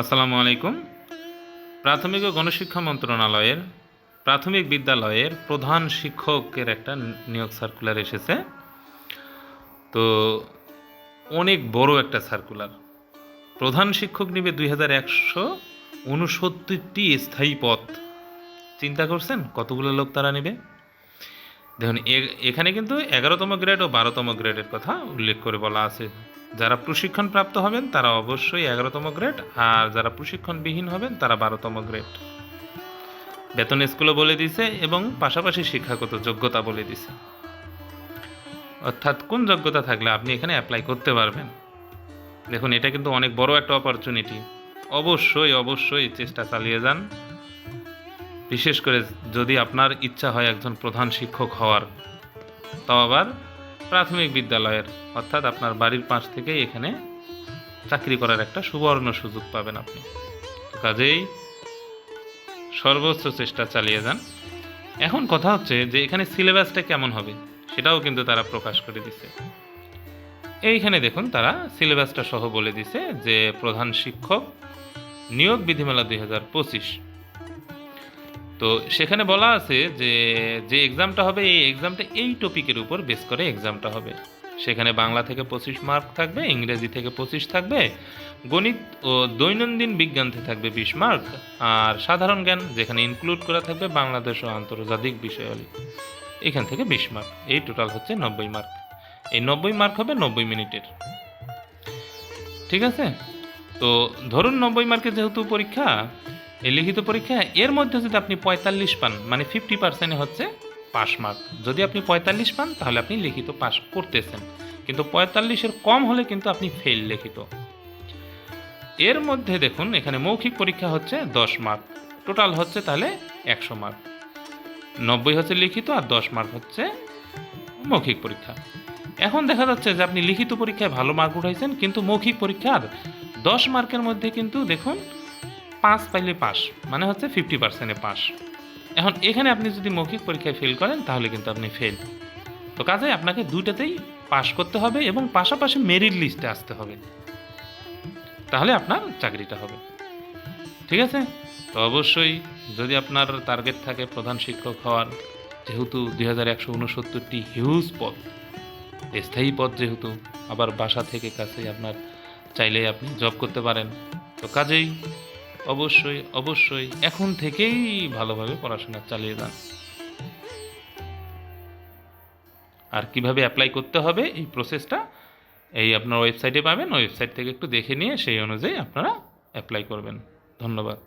আসসালামু আলাইকুম। প্রাথমিক ও গণশিক্ষা মন্ত্রণালয়ের প্রাথমিক বিদ্যালয়ের প্রধান শিক্ষকের একটা নিয়োগ সার্কুলার এসেছে। তো অনেক বড় একটা সার্কুলার প্রধান শিক্ষক নিবে দুই হাজার একশো স্থায়ী পদ। চিন্তা করছেন? কতগুলো লোক তারা নেবে? দেখুন এখানে কিন্তু এগারোতম গ্রেড ও বারোতম গ্রেডের কথা উল্লেখ করে বলা আছে। যারা প্রশিক্ষণ প্রাপ্ত হবেন, তারা অবশ্যই এগারোতম গ্রেড, আর যারা প্রশিক্ষণবিহীন হবেন, তারা বারোতম গ্রেড। বেতন স্কুলও বলে দিছে এবং পাশাপাশি শিক্ষাগত যোগ্যতা বলে দিছে। অর্থাৎ কোন যোগ্যতা থাকলে আপনি এখানে অ্যাপ্লাই করতে পারবেন? দেখুন, এটা কিন্তু অনেক বড় একটা অপরচুনিটি অবশ্যই অবশ্যই চেষ্টা চালিয়ে যান। বিশেষ করে যদি আপনার ইচ্ছা হয় একজন প্রধান শিক্ষক হওয়ার। তাও আবার প্রাথমিক বিদ্যালয়ের, অর্থাৎ আপনার বাড়ির পাশ থেকেই এখানে চাকরি করার একটা সুবর্ণ সুযোগ পাবেন আপনি। কাজেই সর্বোচ্চ চেষ্টা চালিয়ে যান। এখন কথা হচ্ছে যে এখানে সিলেবাসটা কেমন হবে, সেটাও কিন্তু তারা প্রকাশ করে দিছে। এইখানে দেখুন, তারা সিলেবাসটা সহ বলে দিছে যে প্রধান শিক্ষক নিয়োগ বিধিমালা দুই হাজার পঁচিশ তো সেখানে বলা আছে যে যে এক্সামটা হবে, এই এক্সামটা এই টপিকের উপর বেস করে এক্সামটা হবে। সেখানে বাংলা থেকে পঁচিশ মার্ক থাকবে, ইংরেজি থেকে পঁচিশ থাকবে, গণিত ও দৈনন্দিন বিজ্ঞান থেকে থাকবে বিশ মার্ক আর সাধারণ জ্ঞান, যেখানে ইনক্লুড করা থাকবে বাংলাদেশ ও আন্তর্জাতিক বিষয়াবলী এখান থেকে বিশ মার্ক এই টোটাল হচ্ছে নব্বই মার্ক এই নব্বই মার্ক হবে নব্বই মিনিটের। ঠিক আছে? তো ধরুন নব্বই মার্কের যেহেতু পরীক্ষা এই লিখিত পরীক্ষা এর মধ্যে যদি আপনি পঁয়তাল্লিশ পান মানে ফিফটি পার্সেন্ট হচ্ছে পাস মার্ক যদি আপনি পঁয়তাল্লিশ পান, তাহলে আপনি লিখিত পাস করতেছেন। কিন্তু পঁয়তাল্লিশের কম হলে কিন্তু আপনি ফেল লিখিত। এর মধ্যে দেখুন, এখানে মৌখিক পরীক্ষা হচ্ছে দশ মার্ক টোটাল হচ্ছে তাহলে একশো মার্ক নব্বই হচ্ছে লিখিত আর দশ মার্ক হচ্ছে মৌখিক পরীক্ষা। এখন দেখা যাচ্ছে যে আপনি লিখিত পরীক্ষায় ভালো মার্ক উঠাইছেন, কিন্তু মৌখিক পরীক্ষার দশ মার্কের মধ্যে কিন্তু দেখুন পাস পাইলে পাস মানে হচ্ছে ফিফটি পার্সেন্টে পাস এখন এখানে আপনি যদি মৌখিক পরীক্ষায় ফেল করেন, তাহলে কিন্তু আপনি ফেল তো কাজে আপনাকে দুইটাতেই পাস করতে হবে এবং পাশাপাশি মেরিট লিস্টে আসতে হবে। তাহলে আপনার চাকরিটা হবে। ঠিক আছে? তো অবশ্যই যদি আপনার টার্গেট থাকে প্রধান শিক্ষক হওয়ার, যেহেতু দুই হাজার একশো উনসত্তরটি হিউজ পদ, স্থায়ী পদ যেহেতু, আবার বাসা থেকে কাছে আপনার চাইলে আপনি জব করতে পারেন। তো কাজেই অবশ্যই অবশ্যই। এখন থেকেই ভালোভাবে পড়াশোনা চালিয়ে যান। আর কীভাবে অ্যাপ্লাই করতে হবে, এই প্রসেসটা এই আপনার ওয়েবসাইটে পাবেন। ওয়েবসাইট থেকে একটু দেখে নিয়ে সেই অনুযায়ী আপনারা অ্যাপ্লাই করবেন। ধন্যবাদ।